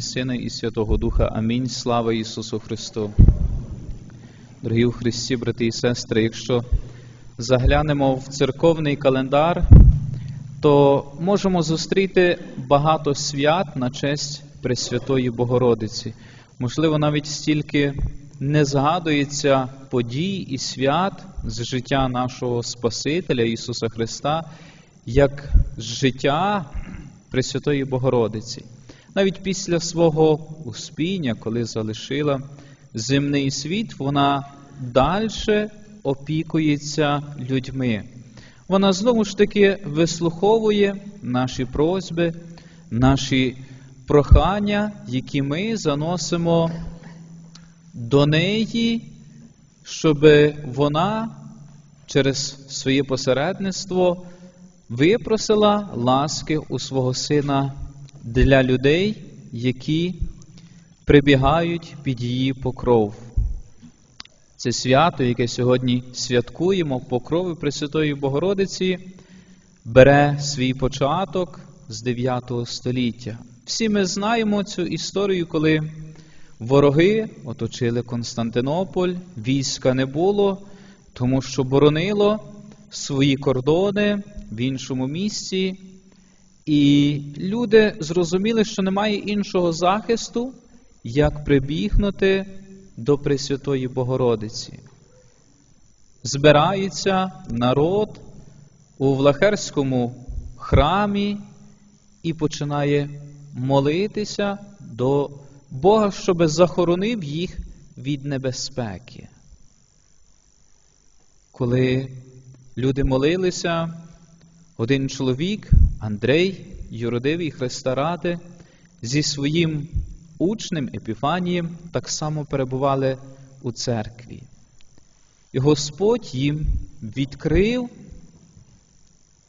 і Сина, і Святого Духа. Амінь. Слава Ісусу Христу. Дорогі у Христі, брати і сестри, якщо заглянемо в церковний календар, то можемо зустріти багато свят на честь Пресвятої Богородиці. Можливо, навіть стільки не згадується подій і свят з життя нашого Спасителя Ісуса Христа, як життя Пресвятої Богородиці. Навіть після свого успіння, коли залишила земний світ, вона далі опікується людьми. Вона знову ж таки вислуховує наші просьби, наші прохання, які ми заносимо до неї, щоб вона через своє посередництво випросила ласки у свого сина для людей, які прибігають під її покров. Це свято, яке сьогодні святкуємо, покрови Пресвятої Богородиці, бере свій початок з 9 століття. Всі ми знаємо цю історію, коли вороги оточили Константинополь, війська не було, тому що боронило свої кордони в іншому місці, і люди зрозуміли, що немає іншого захисту, як прибігнути до Пресвятої Богородиці. Збирається народ у Влахерському храмі і починає молитися до Бога, щоб захоронив їх від небезпеки. Коли люди молилися, один чоловік, Андрей, юродивий Христа ради, зі своїм учнем Епіфанієм так само перебували у церкві. І Господь їм відкрив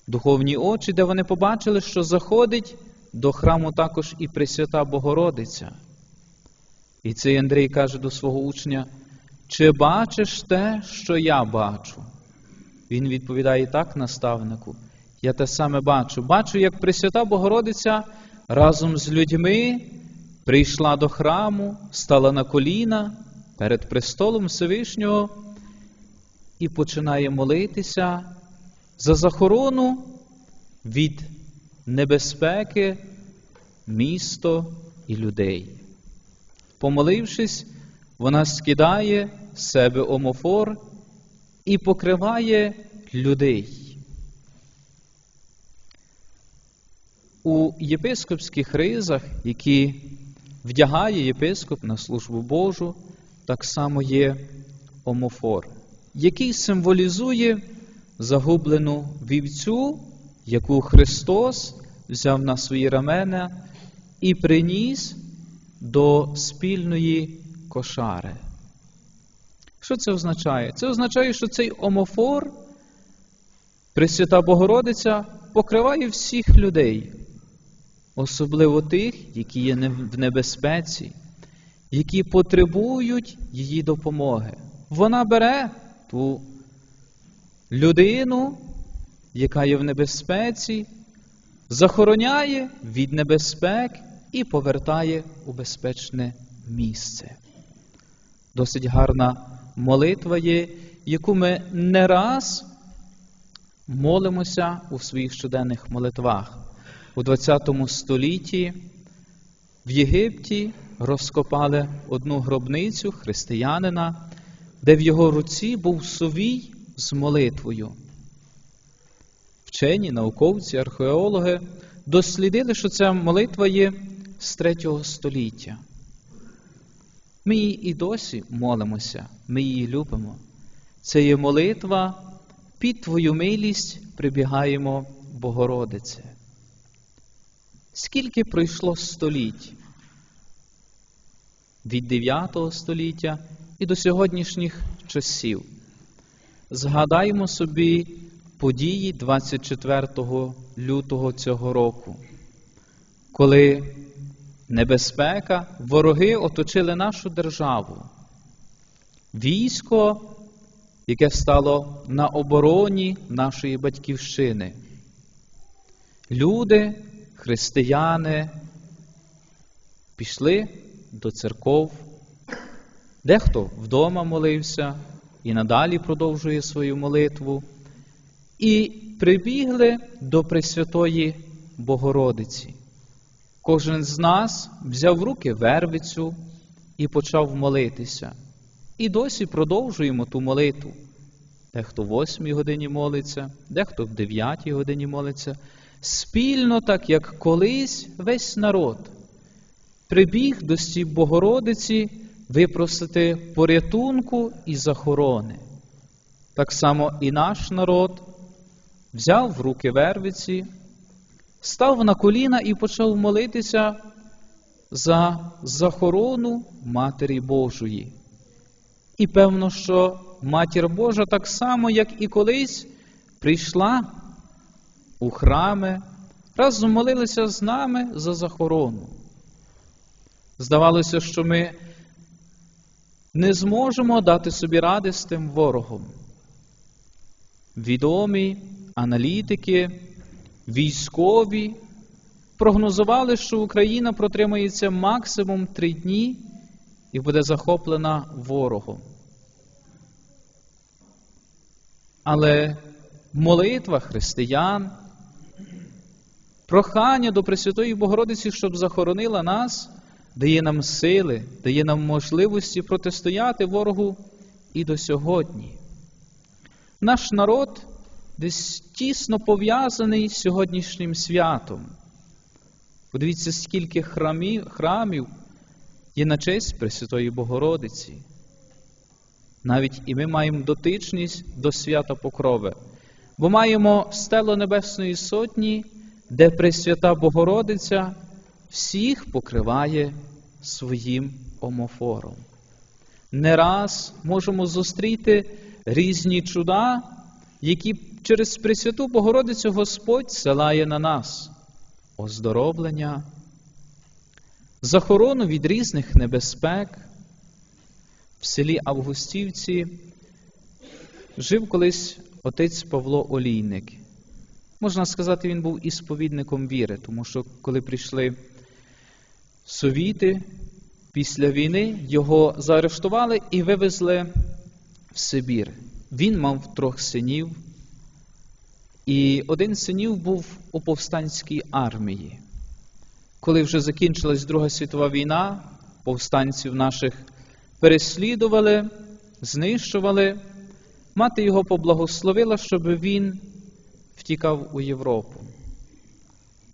духовні очі, де вони побачили, що заходить до храму також і Пресвята Богородиця. І цей Андрій каже до свого учня, чи бачиш те, що я бачу? Він відповідає так, наставнику. Я те саме бачу. Бачу, як Пресвята Богородиця разом з людьми прийшла до храму, стала на коліна перед престолом Всевишнього і починає молитися за захорону від небезпеки, місто і людей. Помолившись, вона скидає з себе омофор і покриває людей. У єпископських ризах, які вдягає єпископ на службу Божу, так само є омофор, який символізує загублену вівцю, яку Христос взяв на свої рамена і приніс до спільної кошари. Що це означає? Це означає, що цей омофор, Пресвята Богородиця, покриває всіх людей, особливо тих, які є в небезпеці, які потребують її допомоги. Вона бере ту людину, яка є в небезпеці, захороняє від небезпек і повертає у безпечне місце. Досить гарна молитва є, яку ми не раз молимося у своїх щоденних молитвах. У ХХ столітті в Єгипті розкопали одну гробницю християнина, де в його руці був сувій з молитвою. Вчені, науковці, археологи дослідили, що ця молитва є з третього століття. Ми її і досі молимося, ми її любимо. Це є молитва, під Твою милість прибігаємо, Богородице. Скільки пройшло століть від 9 століття і до сьогоднішніх часів? Згадаймо собі події 24 лютого цього року, коли небезпека, вороги оточили нашу державу, військо, яке стало на обороні нашої батьківщини. Люди, християни, пішли до церков, дехто вдома молився і надалі продовжує свою молитву, і прибігли до Пресвятої Богородиці. Кожен з нас взяв в руки вервицю і почав молитися. І досі продовжуємо ту молитву. Дехто в восьмій годині молиться, дехто в дев'ятій годині молиться. Спільно, так як колись весь народ прибіг до стіп Богородиці випросити порятунку і захорони. Так само і наш народ взяв в руки вервиці, став на коліна і почав молитися за захорону Матері Божої. І певно, що Матір Божа так само, як і колись, прийшла у храми, разом молилися з нами за захорону. Здавалося, що ми не зможемо дати собі ради з тим ворогом. Відомі аналітики, військові прогнозували, що Україна протримається максимум три дні і буде захоплена ворогом. Але молитва християн, прохання до Пресвятої Богородиці, щоб захоронила нас, дає нам сили, дає нам можливості протистояти ворогу і до сьогодні. Наш народ десь тісно пов'язаний з сьогоднішнім святом. Подивіться, скільки храмів, храмів є на честь Пресвятої Богородиці. Навіть і ми маємо дотичність до свята Покрови, бо маємо стело Небесної Сотні, де Пресвята Богородиця всіх покриває своїм омофором. Не раз можемо зустріти різні чуда, які через Пресвяту Богородицю Господь селає на нас оздоровлення, захорону від різних небезпек. В селі Августівці жив колись отець Павло Олійник. Можна сказати, він був і сповідником віри, тому що коли прийшли совіти після війни, його заарештували і вивезли в Сибір. Він мав трьох синів, і один з синів був у повстанській армії. Коли вже закінчилась Друга світова війна, повстанців наших переслідували, знищували, мати його поблагословила, щоб він втікав у Європу.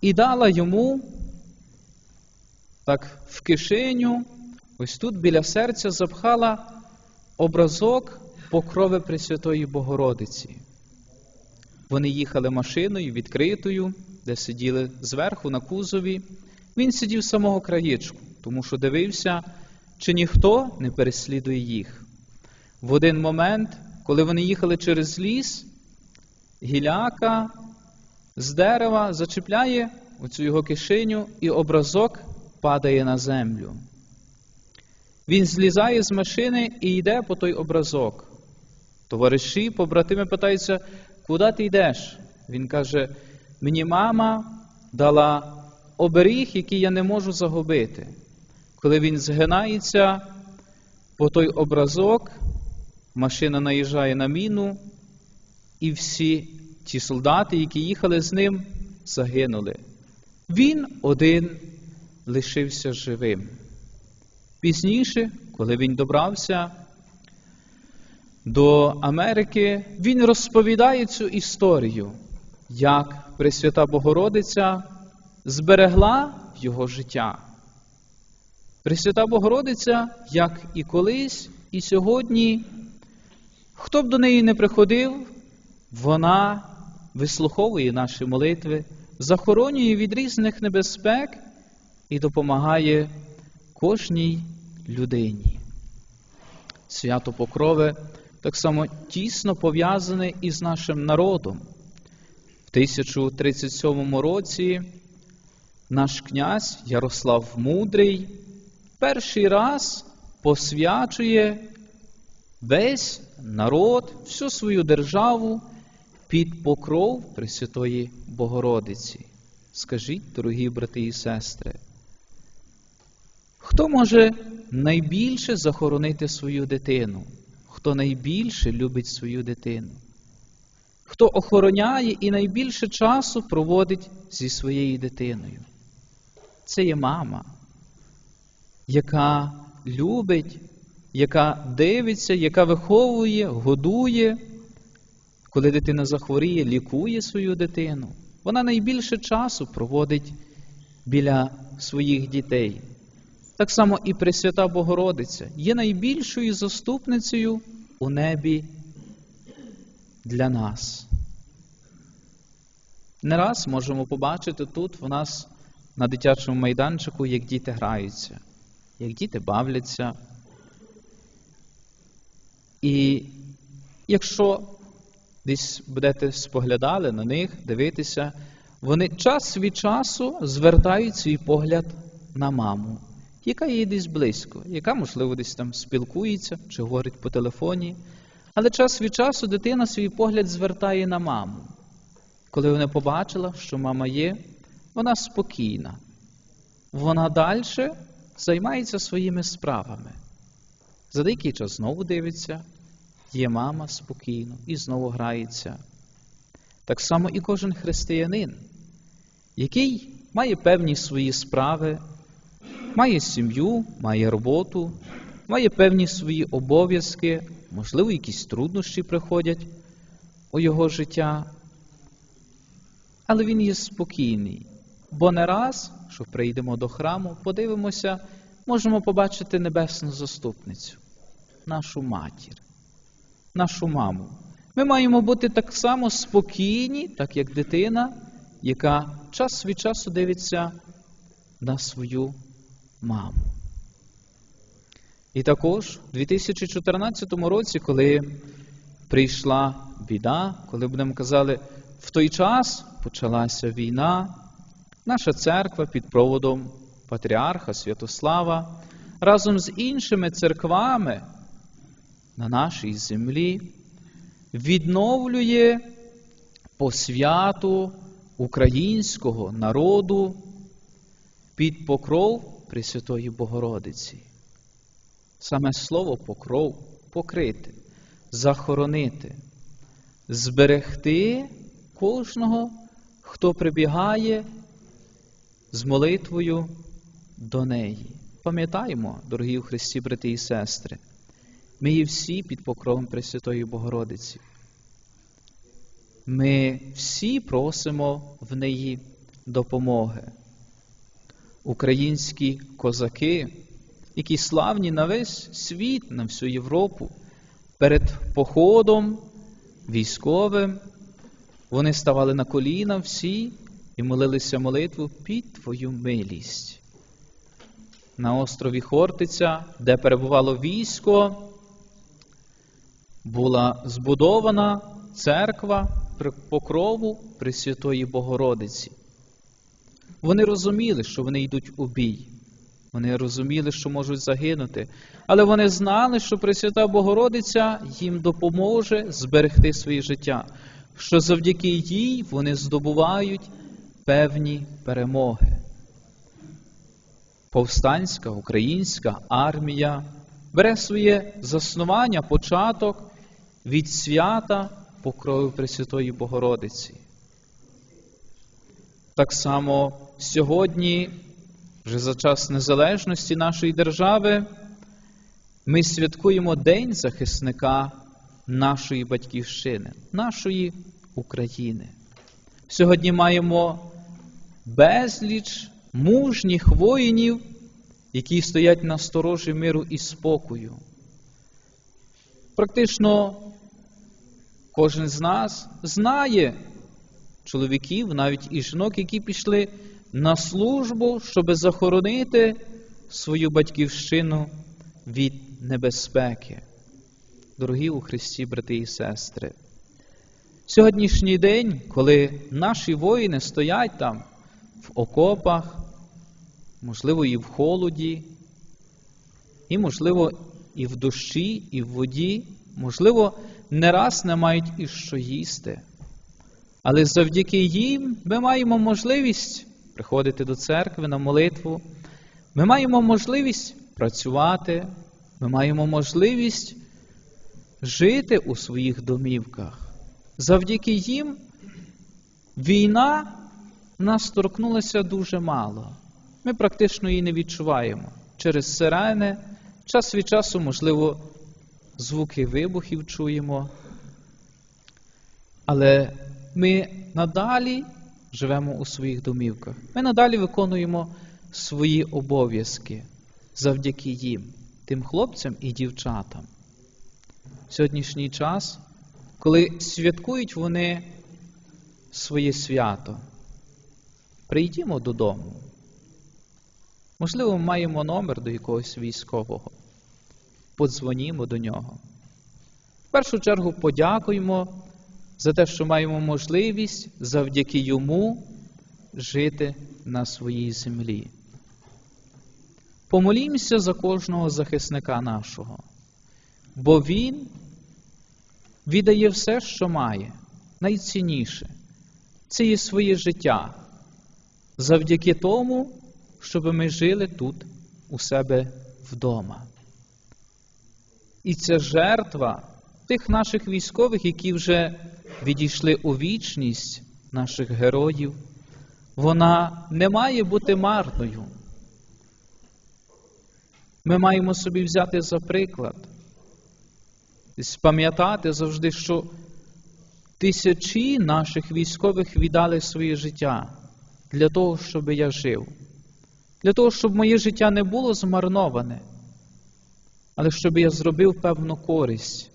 І дала йому так в кишеню, ось тут біля серця запхала образок покрови Пресвятої Богородиці. Вони їхали машиною відкритою, де сиділи зверху на кузові. Він сидів самого краєчку, тому що дивився, чи ніхто не переслідує їх. В один момент, коли вони їхали через ліс, гіляка з дерева зачіпляє оцю його кишеню, і образок падає на землю. Він злізає з машини і йде по той образок. Товариші, побратими питаються, куди ти йдеш? Він каже: мені мама дала оберіг, який я не можу загубити. Коли він згинається по той образок, машина наїжджає на міну, і всі ті солдати, які їхали з ним, загинули. Він один лишився живим. Пізніше, коли він добрався до Америки, він розповідає цю історію, як Пресвята Богородиця зберегла його життя. Пресвята Богородиця, як і колись, і сьогодні, хто б до неї не приходив, вона вислуховує наші молитви, захоронює від різних небезпек і допомагає кожній людині. Свято Покрови так само тісно пов'язане із нашим народом. В 1037 році наш князь Ярослав Мудрий перший раз посвячує весь народ, всю свою державу під покров Пресвятої Богородиці. Скажіть, дорогі брати і сестри, Хто може найбільше захоронити свою дитину? Хто найбільше любить свою дитину? Хто охороняє і найбільше часу проводить зі своєю дитиною? Це є мама, яка любить, яка дивиться, яка виховує, годує. Коли дитина захворіє, лікує свою дитину. Вона найбільше часу проводить біля своїх дітей. Так само і Пресвята Богородиця є найбільшою заступницею у небі для нас. Не раз можемо побачити тут в нас на дитячому майданчику, як діти граються, як діти бавляться. І якщо десь будете споглядали на них, дивитися, вони час від часу звертають свій погляд на маму, яка є десь близько, яка, можливо, десь там спілкується чи говорить по телефоні. Але час від часу дитина свій погляд звертає на маму. Коли вона побачила, що мама є, вона спокійна. Вона далі займається своїми справами. За деякий час знову дивиться, є мама спокійно і знову грається. Так само і кожен християнин, який має певні свої справи, має сім'ю, має роботу, має певні свої обов'язки, можливо, якісь труднощі приходять у його життя. Але він є спокійний, бо не раз, що прийдемо до храму, подивимося, можемо побачити небесну заступницю, нашу матір, нашу маму. Ми маємо бути так само спокійні, так як дитина, яка час від часу дивиться на свою маму. І також у 2014 році, коли прийшла біда, коли будемо казали, в той час почалася війна, наша церква під проводом патріарха Святослава разом з іншими церквами на нашій землі відновлює посвяту українського народу під покров Пресвятої Богородиці. Саме слово покров покрити, захоронити, зберегти кожного, хто прибігає з молитвою до неї. Пам'ятаємо, дорогі у Христі, брати і сестри, ми є всі під покровом Пресвятої Богородиці. Ми всі просимо в неї допомоги. Українські козаки, які славні на весь світ, на всю Європу, перед походом військовим, вони ставали на коліна всі і молилися молитву під Твою милість. На острові Хортиця, де перебувало військо, була збудована церква покрову Пресвятої Богородиці. Вони розуміли, що вони йдуть у бій. Вони розуміли, що можуть загинути, але вони знали, що Пресвята Богородиця їм допоможе зберегти своє життя, що завдяки їй вони здобувають певні перемоги. Повстанська українська армія бере своє заснування, початок від свята покрою Пресвятої Богородиці. Так само сьогодні, вже за час незалежності нашої держави, ми святкуємо День захисника нашої батьківщини, нашої України. Сьогодні маємо безліч мужніх воїнів, які стоять на сторожі миру і спокою. Практично кожен з нас знає чоловіків, навіть і жінок, які пішли на службу, щоб захоронити свою батьківщину від небезпеки. Дорогі у Христі, брати і сестри. Сьогоднішній день, коли наші воїни стоять там в окопах, можливо, і в холоді, і, можливо, і в дощі, і в воді, можливо, не раз не мають і що їсти. Але завдяки їм ми маємо можливість приходити до церкви на молитву. Ми маємо можливість працювати, ми маємо можливість жити у своїх домівках. Завдяки їм війна нас торкнулася дуже мало. Ми практично її не відчуваємо. Через сирени, час від часу, можливо, звуки вибухів чуємо. Але ми надалі живемо у своїх домівках. Ми надалі виконуємо свої обов'язки завдяки їм, тим хлопцям і дівчатам. В сьогоднішній час, коли святкують вони своє свято, прийдімо додому. Можливо, маємо номер до якогось військового. Подзвонімо до нього. В першу чергу подякуємо за те, що маємо можливість завдяки йому жити на своїй землі. Помолімося за кожного захисника нашого, бо він віддає все, що має, найцінніше це є своє життя, завдяки тому, щоб ми жили тут у себе вдома. І ця жертва тих наших військових, які вже відійшли у вічність наших героїв, вона не має бути марною. Ми маємо собі взяти за приклад, спам'ятати завжди, що тисячі наших військових віддали своє життя для того, щоб я жив, для того, щоб моє життя не було змарноване, але щоб я зробив певну користь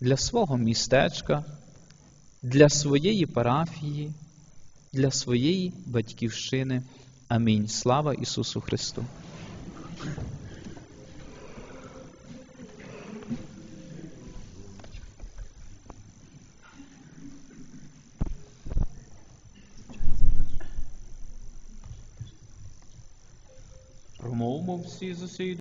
для свого містечка, для своєї парафії, для своєї батьківщини. Амінь. Слава Ісусу Христу! Всі за